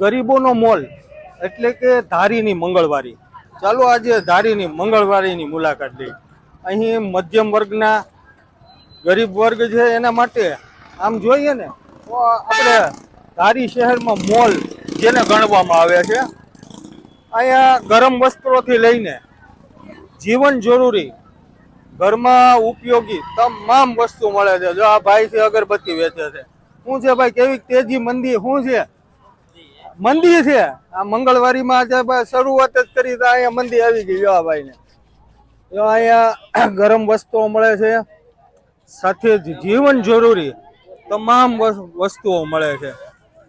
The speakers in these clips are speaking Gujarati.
ગરીબોનો મોલ, એટલે કે ધારીની મંગળવારી. ચાલો આજે ધારીની મંગળવારીની મુલાકાત લઈ અહીં મધ્યમ વર્ગના ગરીબ વર્ગ છે એના માટે આમ જોઈએ ને, તો આપણે ધારી શહેરમાં મોલ જેને ગણવામાં આવે છે, અહીંયા ગરમ વસ્ત્રોથી લઈને જીવન જરૂરી, ઘરમાં ઉપયોગી તમામ વસ્તુ મળે છે. જો આ ભાઈ છે અગરબત્તી વેચે છે. શું છે ભાઈ કેવી તેજી મંદી શું છે મંદી છે. આ મંગળવારીમાં જે શરૂઆત જ કરી તો અહીંયા મંદી આવી ગઈ આ ભાઈને. અહીંયા ગરમ વસ્તુઓ મળે છે. સાથે જ જીવન જરૂરી તમામ વસ્તુઓ મળે છે.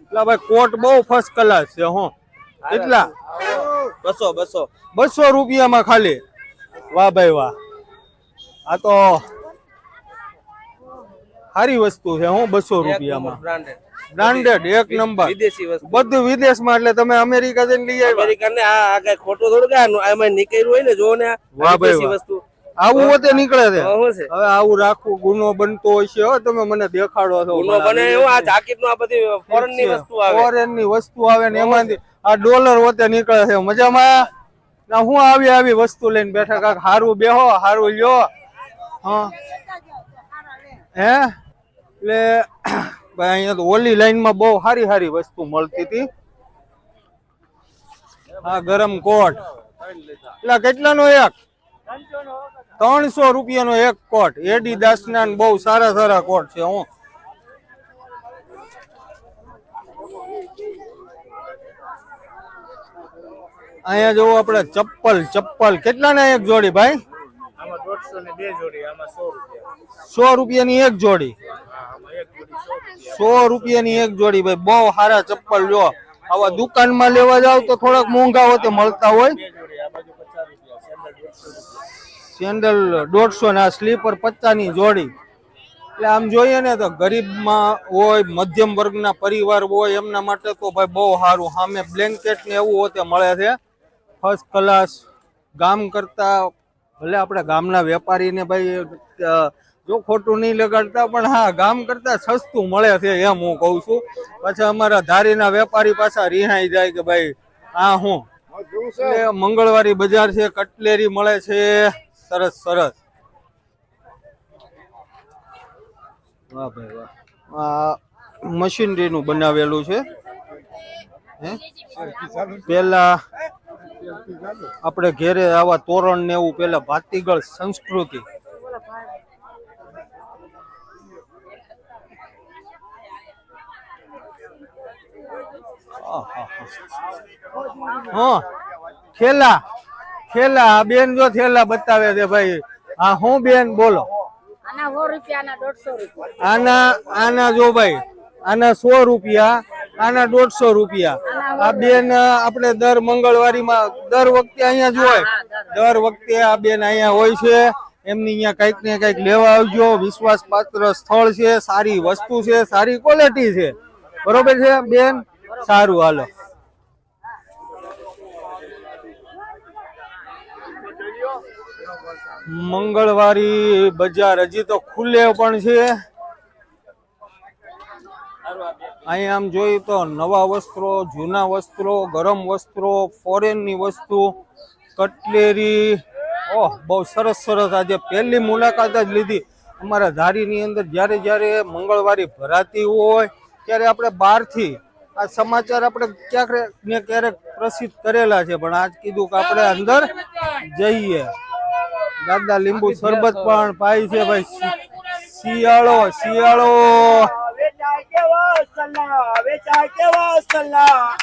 એટલે ભાઈ, કોટ બહુ ફર્સ્ટ ક્લાસ છે, હું. કેટલા? બસો બસો. બસો રૂપિયામાં ખાલી. વાહ ભાઈ, વાહ. આ તો સારી વસ્તુ છે હું બસો રૂપિયામાં. બ્રાન્ડેડ એક નંબર. વિદેશી વસ્તુ. બધું વિદેશમાં એટલે તમે અમેરિકા જઈને લઈ આવ્યા. અમેરિકન ને આ કઈ ખોટું થોડું કે આમાં નીકળ્યું હોય ને જો ને વિદેશી વસ્તુ. આવું હોતે નીકળે છે. હવે આવું રાખવું ગુનો બનતો હોય છે હો તમે મને દેખાડો છો ગુનો બને એવું આ જાકીટનું આ બધી ફોરેનની વસ્તુ આવે. ફોરેનની વસ્તુ આવે ને એમાંથી આ ડોલર હોતે નીકળે છે. મજામાં? ના હું આવી આવી વસ્તુ લઈને બેઠા. કાક હારું બેહો હારું લ્યો. હા. હે? એટલે ભાઈ, અહીંયા તો ઓલી લાઈનમાં બહુ સારી સારી વસ્તુ મળતી હતી. આ ગરમ કોટ. એટલે કેટલાનો એક? ત્રણસો રૂપિયાનો એક કોટ. એડી દાસના બહુ સારા સારા કોટ છે, હું. અહીંયા જોવો આપણે, ચપ્પલ ચપ્પલ. કેટલાના એક જોડી ભાઈ? આમાં દોઢસો ને બે જોડી આમાં સો રૂપિયા. સો રૂપિયાની એક જોડી. સો રૂપિયાની એક જોડી ભાઈ બહુ સારા ચપ્પલ જો. આવા દુકાનમાં લેવા જાવ તો થોડાક મોંઘા હોતે મળતા હોય. સેન્ડલ દોઢસો ના સ્લીપર પચાસની જોડી. એટલે આમ જોઈએ ને તો ગરીબમાં હોય મધ્યમ વર્ગના પરિવાર હોય એમના માટે તો ભાઈ બહુ સારું. સામે બ્લેન્કેટ ને એવું હોતે મળે છે. ફર્સ્ટ ક્લાસ ગામ કરતા ભલે આપણે ગામના વેપારીને ભાઈ જો ખોટું નહીં લગાડતા પણ હા ગામ કરતા સસ્તું મળે છે એમ હું કહું છું. પછી અમારા ધારીના વેપારી પાછા રિહાઈ જાય કે ભાઈ આ હું? મંગળવારી બજાર છે કટલેરી મળે છે. સરસ સરસ. વાહ ભાઈ વાહ. આ મશીનરીનું બનાવેલું છે. પેલા આપણે ઘેરે આવા તોરણ ને એવું પેલા ભાતીગળ સંસ્કૃતિ. હા થેલા થેલા આ બેન જો થેલા બતાવે છે ભાઈ. હા હું બેન? બોલો. આના સો રૂપિયા. આના આના જો ભાઈ આના સો રૂપિયા આના દોઢસો રૂપિયા. આ બેન આપણે દર મંગળવારીમાં, દર વખતે અહીંયા જ હોય. દર વખતે આ બેન અહીંયા હોય છે. એમની અહીંયા કંઈક ને કંઈક લેવા આવજો. વિશ્વાસપાત્ર સ્થળ છે, સારી વસ્તુ છે, સારી ક્વોલિટી છે. બરોબર છે, બેન? સારું, હાલો. મંગળવારી બજાર હજી તો ખુલ્લે પણ છે. અહીં આમ જોઈએ તો નવા વસ્ત્રો જૂના વસ્ત્રો ગરમ વસ્ત્રો ફોરેનની વસ્તુ કટલેરી ઓહ બહુ સરસ સરસ. આજે પહેલી મુલાકાત જ લીધી. અમારા ધારીની અંદર જ્યારે જ્યારે મંગળવારી ભરાતી હોય ત્યારે આપણે બહારથી આ સમાચાર આપણે ક્યાંક ને ક્યારેક પ્રસિદ્ધ કરેલા છે. પણ આજ કીધું કે આપણે અંદર જઈએ. દાદા લીંબુ શરબત પણ પાય છે ભાઈ. શિયાળો શિયાળો. સલ્લા વેચાય કેવા સલ્લા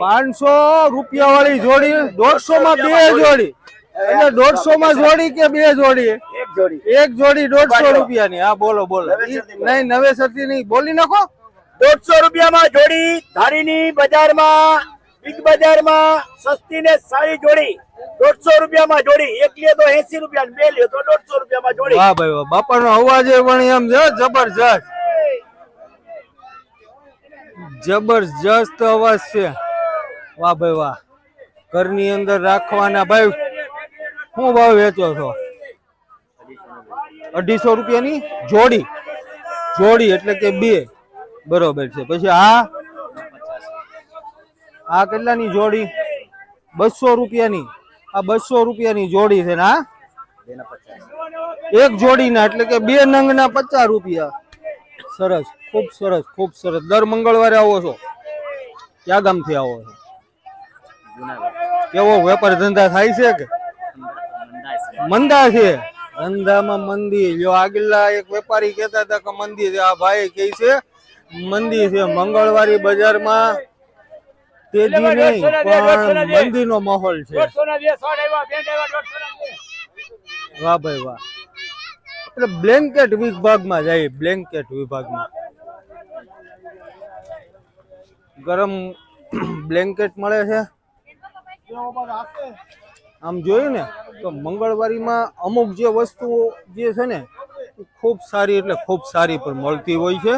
પાંચસો રૂપિયા વાળી જોડી દોઢસો માં બે જોડી. એટલે દોઢસો માં જોડી કે બે જોડી? એક જોડી. દોઢસો રૂપિયા ની હા બોલો બોલો. નહીં નવેસરથી નહીં બોલી નાખો. દોઢસો રૂપિયામાં જોડી ધારીની બજારમાં બિગ બજારમાં સસ્તી ને સારી જોડી. દોઢસો રૂપિયામાં જોડી. એક લે તો એસી રૂપિયા બે લે તો દોઢસો રૂપિયામાં જોડી. હા ભાઈ બાપા નો અવાજ પણ એમ છે જબરજસ્ત. જબરજસ્ત અવાજ છે. વાહ ભાઈ વાહ. ઘરની અંદર રાખવાના ભાઈ. શું ભાવ વેચો છો? અઢીસો રૂપિયાની જોડી. જોડી એટલે કે બે. બરોબર છે. પછી આ? આ કેટલાની જોડી? બસો રૂપિયાની. આ બસો રૂપિયાની જોડી છે ને આ એક જોડીના, એટલે કે બે નંગના પચાસ રૂપિયા. સરસ ખૂબ સરસ ખૂબ સરસ. દર મંગળવારે આવો છો? ક્યાં ગામથી આવો છો? કેવો વેપાર ધંધા થાય છે કે? મંદા છે. ધંધામાં મંદી. જો આગલા એક વેપારી કહેતા હતા કે મંદી છે. આ ભાઈ કહે છે મંદી છે. મંગળવારી બજારમાં તેજી નહીં પણ મંદીનો માહોલ છે. વાહ ભાઈ વાહ. એટલે બ્લેન્કેટ વિભાગમાં જાય બ્લેન્કેટ વિભાગમાં. ગરમ બ્લેન્કેટ મળે છે. આમ જોયું ને, તો મંગળવારીમાં અમુક જે વસ્તુઓ જે છે ને ખૂબ સારી એટલે ખૂબ સારી પણ મળતી હોય છે.